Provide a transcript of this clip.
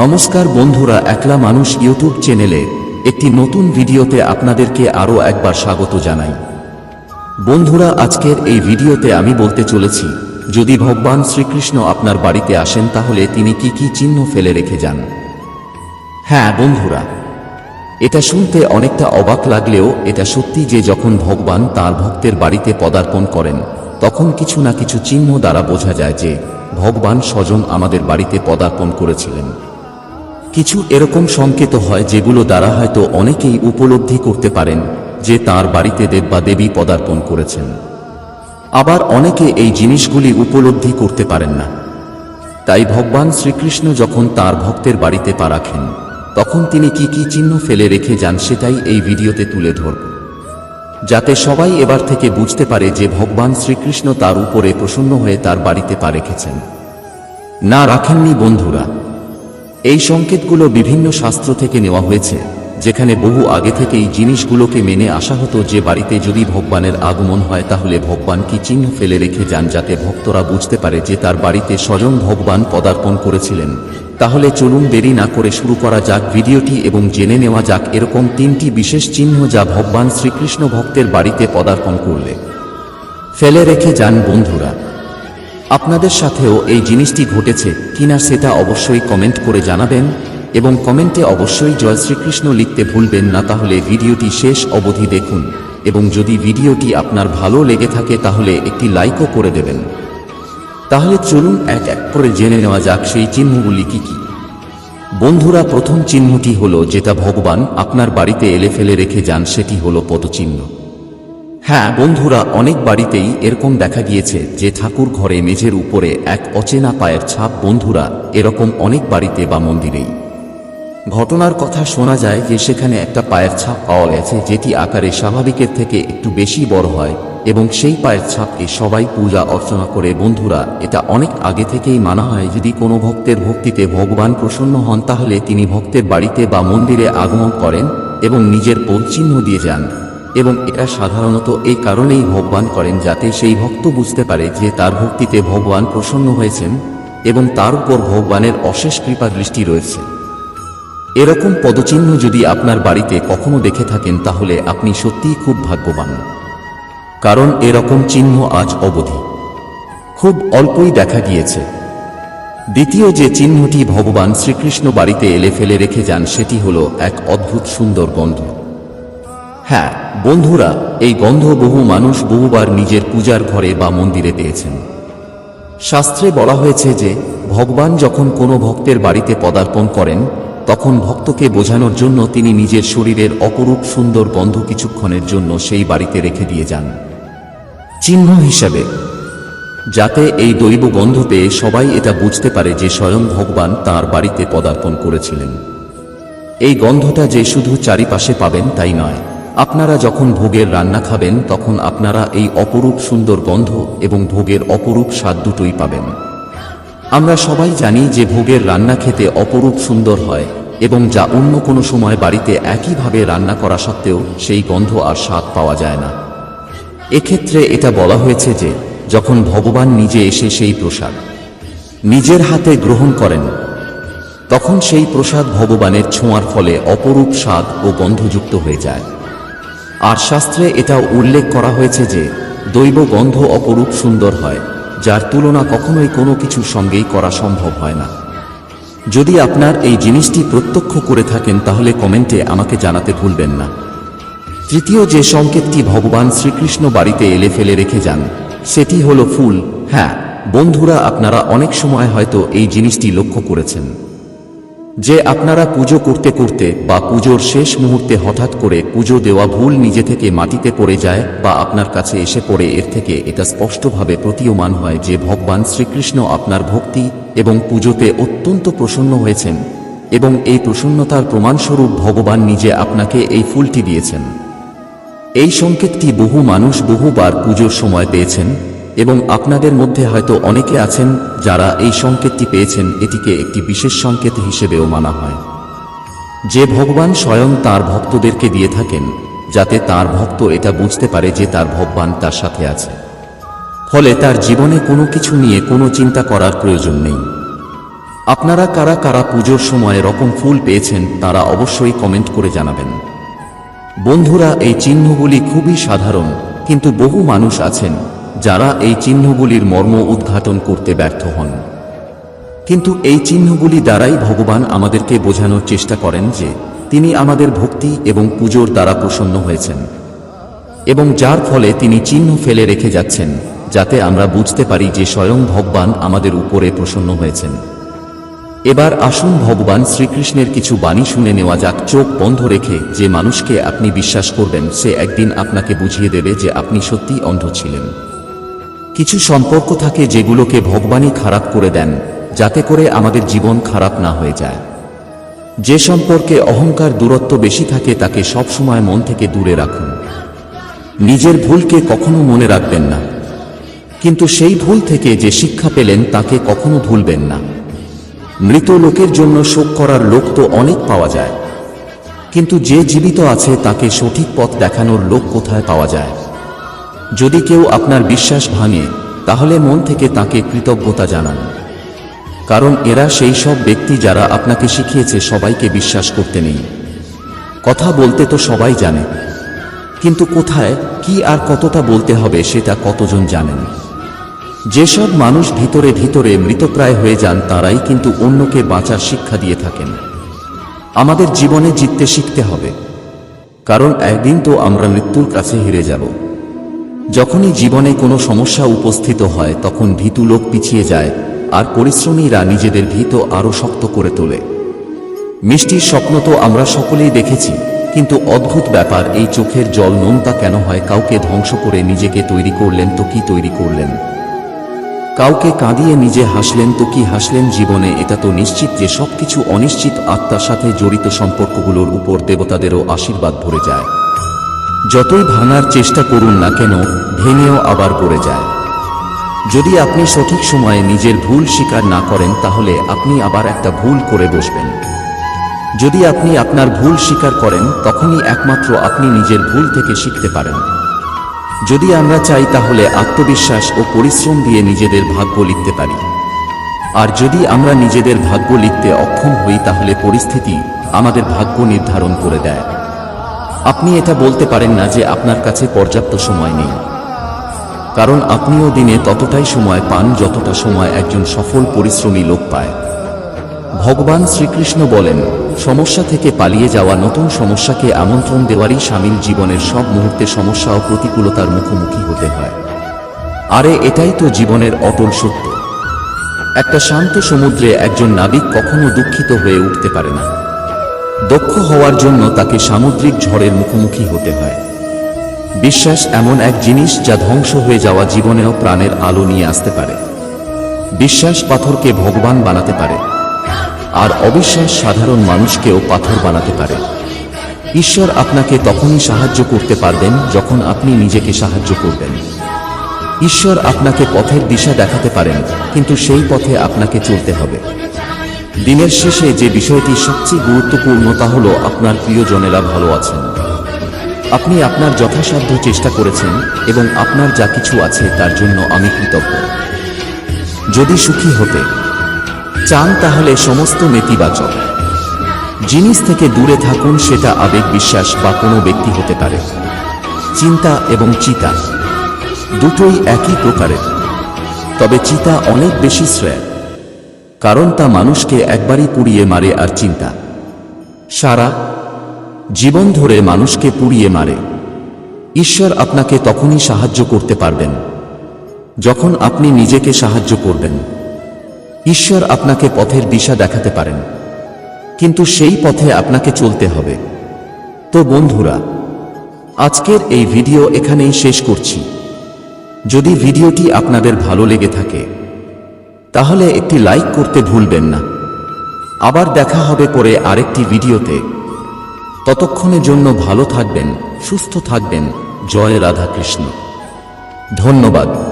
নমস্কার বন্ধুরা, একলা মানুষ ইউটিউব চ্যানেলে একটি নতুন ভিডিওতে আপনাদেরকে আরও একবার স্বাগত জানাই। বন্ধুরা, আজকের এই ভিডিওতে আমি বলতে চলেছি, যদি ভগবান শ্রীকৃষ্ণ আপনার বাড়িতে আসেন, তাহলে তিনি কি কি চিহ্ন ফেলে রেখে যান? হ্যাঁ বন্ধুরা, এটা শুনতে অনেকটা অবাক লাগলেও এটা সত্যি যে যখন ভগবান তার ভক্তের বাড়িতে পদার্পণ করেন, তখন কিছু না কিছু চিহ্ন দ্বারা বোঝা যায় যে ভগবান স্বজন আমাদের বাড়িতে পদার্পণ করেছিলেন। কিছু এরকম সংকেত হয় যেগুলো দ্বারা হয়তো অনেকেই উপলব্ধি করতে পারেন যে তার বাড়িতে দেব বা দেবী পদার্পণ করেছেন। আবার অনেকে এই জিনিসগুলি উপলব্ধি করতে পারেন না। তাই ভগবান শ্রীকৃষ্ণ যখন তার ভক্তের বাড়িতে পা রাখেন, তখন তিনি কি কি চিহ্ন ফেলে রেখে যান সেটাই এই ভিডিওতে তুলে ধরব। যাতে সবাই এবার থেকে বুঝতে পারে যে ভগবান শ্রীকৃষ্ণ তার উপরে প্রসন্ন হয়ে তার বাড়িতে পা রেখেছেন। না রাখেননি বন্ধুরা এই সংকেতগুলো বিভিন্ন শাস্ত্র থেকে নেওয়া হয়েছে, যেখানে বহু আগে থেকেই জিনিসগুলোকে মেনে আসা হতো যে বাড়িতে যদি ভগবানের আগমন হয় তাহলে ভগবান কি চিহ্ন ফেলে রেখে যান যাতে ভক্তরা বুঝতে পারে যে তার বাড়িতে স্বয়ং ভগবান পদার্পণ করেছিলেন। তাহলে চলুন দেরি না করে শুরু করা যাক ভিডিওটি এবং জেনে নেওয়া যাক এরকম তিনটি বিশেষ চিহ্ন যা ভগবান শ্রীকৃষ্ণ ভক্তের বাড়িতে পদার্পণ করলে। ফেলে রেখে যান বন্ধুরা। আপনাদের সাথেও এই জিনিসটি ঘটেছে কিনা সেটা অবশ্যই কমেন্ট করে জানাবেন এবং কমেন্টে অবশ্যই জয় শ্রীকৃষ্ণ লিখতে ভুলবেন না তাহলে ভিডিওটি শেষ অবধি দেখুন এবং যদি ভিডিওটি আপনার ভালো লেগে থাকে তাহলে একটি লাইকও করে দেবেন। তাহলে চলুন এক এক করে জেনে নেওয়া যাক সেই চিহ্নগুলি কি কি। বন্ধুরা, প্রথম চিহ্নটি হলো যেটা ভগবান আপনার বাড়িতে এলে ফেলে রেখে যান, সেটি হলো পদচিহ্ন। হ্যাঁ বন্ধুরা, অনেক বাড়িতেই এরকম দেখা গিয়েছে যে ঠাকুর ঘরে মেঝের উপরে এক অচেনা পায়ের ছাপ। বন্ধুরা, এরকম অনেক বাড়িতে বা মন্দিরেই। ঘটনার কথা শোনা যায় যে সেখানে একটা পায়ের ছাপ পাওয়া গেছে, যেটি আকারে স্বাভাবিকের থেকে একটু বেশি বড় হয় এবং সেই পায়ের ছাপকে সবাই পূজা অর্চনা করে। বন্ধুরা, এটা অনেক আগে থেকেই মানা হয়, যদি কোনো ভক্তের ভক্তিতে ভগবান প্রসন্ন হন, তাহলে তিনি ভক্তের বাড়িতে বা মন্দিরে আগমন করেন এবং নিজের পদচিহ্ন দিয়ে যান। এবং এটা সাধারণত এই কারণেই ভগবান করেন যাতে সেই ভক্ত বুঝতে পারে যে তার ভক্তিতে ভগবান প্রসন্ন হয়েছেন এবং তার উপর ভগবানের অশেষ কৃপা দৃষ্টি রয়েছে। এরকম পদচিহ্ন যদি আপনার বাড়িতে কখনো দেখে থাকেন তাহলে আপনি সত্যিই খুব ভাগ্যবান। কারণ এরকম চিহ্ন আজ অবধি। খুব অল্পই দেখা গিয়েছে। দ্বিতীয় যে চিহ্নটি ভগবান শ্রীকৃষ্ণ বাড়িতে এলে ফেলে রেখে যান সেটি হল এক অদ্ভুত সুন্দর গন্ধ। হ্যাঁ বন্ধুরা, এই গন্ধ বহু মানুষ বহুবার নিজের পূজার ঘরে বা মন্দিরে পেয়েছেন। শাস্ত্রে বলা হয়েছে যে, ভগবান যখন কোনো ভক্তের বাড়িতে পদার্পণ করেন, তখন ভক্তকে বোঝানোর জন্য তিনি নিজের শরীরের অপরূপ সুন্দর গন্ধ কিছুক্ষণের জন্য সেই বাড়িতে রেখে দিয়ে যান। চিহ্ন হিসাবে, যাতে এই দৈব গন্ধ পেয়ে সবাই এটা বুঝতে পারে যে স্বয়ং ভগবান তার বাড়িতে পদার্পণ করেছিলেন। এই গন্ধটা যে শুধু চারিপাশে পাবেন তাই নয়। আপনারা যখন ভোগের রান্না খাবেন, তখন আপনারা এই অপরূপ সুন্দর গন্ধ এবং ভোগের অপরূপ স্বাদ দুটোই পাবেন। আমরা সবাই জানি যে ভোগের রান্না খেতে অপরূপ সুন্দর হয় এবং যা অন্য কোনো সময় বাড়িতে একইভাবে রান্না করা সত্ত্বেও সেই গন্ধ আর স্বাদ পাওয়া যায় না। এক্ষেত্রে এটা বলা হয়েছে যে, যখন ভগবান নিজে এসে সেই প্রসাদ নিজের হাতে গ্রহণ করেন, তখন সেই প্রসাদ ভগবানের ছোঁয়ার ফলে অপরূপ স্বাদ ও গন্ধযুক্ত হয়ে যায়। আর শাস্ত্রে এটাও উল্লেখ করা হয়েছে যে, দৈব গন্ধ অপরূপ সুন্দর হয়, যার তুলনা কখনোই কোনো কিছুর সঙ্গেই করা সম্ভব হয় না। যদি আপনার এই জিনিসটি প্রত্যক্ষ করে থাকেন, তাহলে কমেন্টে আমাকে জানাতে ভুলবেন না। তৃতীয় যে সংকেতটি ভগবান শ্রীকৃষ্ণ বাড়িতে এলে ফেলে রেখে যান, সেটি হলো ফুল। হ্যাঁ বন্ধুরা, আপনারা অনেক সময় হয়তো এই জিনিসটি লক্ষ্য করেছেন। যে আপনারা পুজো করতে করতে বা পুজোর শেষ মুহূর্তে হঠাৎ করে পুজো দেওয়া ভুল নিজে থেকে মাটিতে পড়ে যায় বা আপনার কাছে এসে পড়ে, এর থেকে এটা স্পষ্টভাবে প্রতীয়মান হয় যে ভগবান শ্রীকৃষ্ণ আপনার ভক্তি এবং পুজোতে অত্যন্ত প্রসন্ন হয়েছেন এবং এই প্রসন্নতার প্রমাণস্বরূপ ভগবান নিজে আপনাকে এই ফুলটি দিয়েছেন। এই সংকেতটি বহু মানুষ বহুবার পুজোর সময় পেয়েছেন এবং আপনাদের মধ্যে হয়তো অনেকে আছেন যারা এই সংকেতটি পেয়েছেন, এটিকে একটি বিশেষ সংকেত হিসেবেও মানা হয়। যে ভগবান স্বয়ং তার ভক্তদেরকে দিয়ে থাকেন, যাতে তার ভক্ত এটা বুঝতে পারে যে তার ভগবান তার সাথে আছে। ফলে তার জীবনে কোনো কিছু নিয়ে কোনো চিন্তা করার প্রয়োজন নেই। আপনারা কারা কারা পুজোর সময় রকম ফুল পেয়েছেন, তারা অবশ্যই কমেন্ট করে জানাবেন। বন্ধুরা, এই চিহ্নগুলি খুবই সাধারণ, কিন্তু বহু মানুষ আছেন যারা এই চিহ্নগুলির মর্ম উদ্ঘাটন করতে ব্যর্থ হন। কিন্তু এই চিহ্নগুলি দ্বারাই ভগবান আমাদেরকে বোঝানোর চেষ্টা করেন যে তিনি আমাদের ভক্তি এবং পুজোর দ্বারা প্রসন্ন হয়েছেন এবং যার ফলে তিনি চিহ্ন ফেলে রেখে যাচ্ছেন যাতে আমরা বুঝতে পারি যে স্বয়ং ভগবান আমাদের উপরে প্রসন্ন হয়েছেন। এবার আসুন ভগবান শ্রীকৃষ্ণের কিছু বাণী শুনে নেওয়া যাক। চোখ বন্ধ রেখে যে মানুষকে আপনি বিশ্বাস করবেন, সে একদিন আপনাকে বুঝিয়ে দেবে যে আপনি সত্যি অন্ধ ছিলেন। কিছু সম্পর্ক থাকে যেগুলোকে ভগবানই খারাপ করে দেন, যাতে করে আমাদের জীবন খারাপ না হয়ে যায়। যে সম্পর্কে অহংকার দূরত্ব বেশি থাকে, তাকে সবসময় মন থেকে দূরে রাখুন। নিজের ভুলকে কখনো মনে রাখবেন না। কিন্তু সেই ভুল থেকে যে শিক্ষা পেলেন, তাকে কখনো ভুলবেন না। মৃত লোকের জন্য শোক করার লোক তো অনেক পাওয়া যায়। কিন্তু যে জীবিত আছে, তাকে সঠিক পথ দেখানোর লোক কোথায় পাওয়া যায়? যদি কেউ আপনার বিশ্বাস ভাঙে, তাহলে মন থেকে তাকে কৃতজ্ঞতা জানান। কারণ এরা সেই সব ব্যক্তি যারা আপনাকে শিখিয়েছে সবাইকে বিশ্বাস করতে নেই। কথা বলতে তো সবাই জানে। কিন্তু কোথায়, কি আর কতটা বলতে হবে সেটা কতজন জানেন? যেসব মানুষ ভিতরে ভিতরে মৃতপ্রায় হয়ে যান, তারাই কিন্তু অন্যকে বাঁচার শিক্ষা দিয়ে থাকেন। আমাদের জীবনে জিততে শিখতে হবে। কারণ একদিন তো আমরা মৃত্যুর কাছে হেরে যাব। যখনই জীবনে কোনো সমস্যা উপস্থিত হয়, তখন ভীতু লোক পিছিয়ে যায় আর পরিশ্রমীরা নিজেদের ভীত আরও শক্ত করে তোলে। মিষ্টির স্বপ্ন তো আমরা সকলেই দেখেছি, কিন্তু অদ্ভুত ব্যাপার, এই চোখের জল নোনতা কেন হয়, কাউকে ধ্বংস করে নিজেকে তৈরি করলেন তো কি তৈরি করলেন? কাউকে কাঁদিয়ে নিজে হাসলেন তো কি হাসলেন জীবনে, এটা তো নিশ্চিত যে সবকিছু অনিশ্চিত আত্মার সাথে জড়িত সম্পর্কগুলোর উপর দেবতাদেরও আশীর্বাদ ভরে যায়। যতই ভাঙার চেষ্টা করুন না কেন, ভেঙেও আবার পড়ে যায়। যদি আপনি সঠিক সময়ে নিজের ভুল স্বীকার না করেন, তাহলে আপনি আবার একটা ভুল করে বসবেন। যদি আপনি আপনার ভুল স্বীকার করেন, তখনই একমাত্র আপনি নিজের ভুল থেকে শিখতে পারেন। যদি আমরা চাই, তাহলে আত্মবিশ্বাস ও পরিশ্রম দিয়ে নিজেদের ভাগ্য লিখতে পারি। আর যদি আমরা নিজেদের ভাগ্য লিখতে অক্ষম হই, তাহলে পরিস্থিতি আমাদের ভাগ্য নির্ধারণ করে দেয়। আপনি এটা বলতে পারেন না যে আপনার কাছে পর্যাপ্ত সময় নেই। কারণ আপনিও দিনে ততটাই সময় পান যতটা সময় একজন সফল পরিশ্রমী লোক পায়। ভগবান শ্রীকৃষ্ণ বলেন, সমস্যা থেকে পালিয়ে যাওয়া নতুন সমস্যাকে আমন্ত্রণ দেওয়ারই সামিল জীবনের সব মুহূর্তে সমস্যা ও প্রতিকূলতার মুখোমুখি হতে হয়। আরে, এটাই তো জীবনের অটল সত্য। একটা শান্ত সমুদ্রে একজন নাবিক কখনো দুঃখিত হয়ে উঠতে পারে না। দক্ষ হওয়ার জন্য তাকে সামুদ্রিক ঝড়ের মুখোমুখি হতে হয়। বিশ্বাস এমন এক জিনিস যা ধ্বংস হয়ে যাওয়া জীবনেও প্রাণের আলো নিয়ে আসতে পারে। বিশ্বাস পাথরকে ভগবান বানাতে পারে, আর অবিশ্বাস সাধারণ মানুষকেও পাথর বানাতে পারে। ঈশ্বর আপনাকে তখনই সাহায্য করতে পারবেন যখন আপনি নিজেকে সাহায্য করবেন। ঈশ্বর আপনাকে পথের দিশা দেখাতে পারেন, কিন্তু সেই পথে আপনাকে চলতে হবে। দিনের শেষে যে বিষয়টি সবচেয়ে গুরুত্বপূর্ণ তা হল আপনার প্রিয়জনেরা ভালো আছেন। আপনি আপনার যথাসাধ্য চেষ্টা করেছেন এবং আপনার যা কিছু আছে তার জন্য আমি কৃতজ্ঞ। যদি সুখী হতে চান তাহলে সমস্ত নেতিবাচক জিনিস থেকে দূরে থাকুন সেটা আবেগ বিশ্বাস বা কোনো ব্যক্তি হতে পারে। চিন্তা এবং চিতা দুটোই একই প্রকারের। তবে চিতা অনেক বেশি শ্রেয়। কারণ তা মানুষকে একবারই পুড়িয়ে মারে আর চিন্তা। সারা জীবন ধরে মানুষকে পুড়িয়ে মারে। ঈশ্বর আপনাকে তখনই সাহায্য করতে পারবেন, যখন আপনি নিজেকে সাহায্য করবেন। ঈশ্বর আপনাকে পথের দিশা দেখাতে পারেন, কিন্তু সেই পথে আপনাকে চলতে হবে। তো বন্ধুরা, আজকের এই ভিডিও এখানেই শেষ করছি। যদি ভিডিওটি আপনাদের ভালো লেগে থাকে তাহলে একটি লাইক করতে ভুলবেন না। আবার দেখা হবে পরে আরেকটি ভিডিওতে। ততক্ষণের জন্য ভালো থাকবেন, সুস্থ থাকবেন। জয় রাধাকৃষ্ণ। ধন্যবাদ।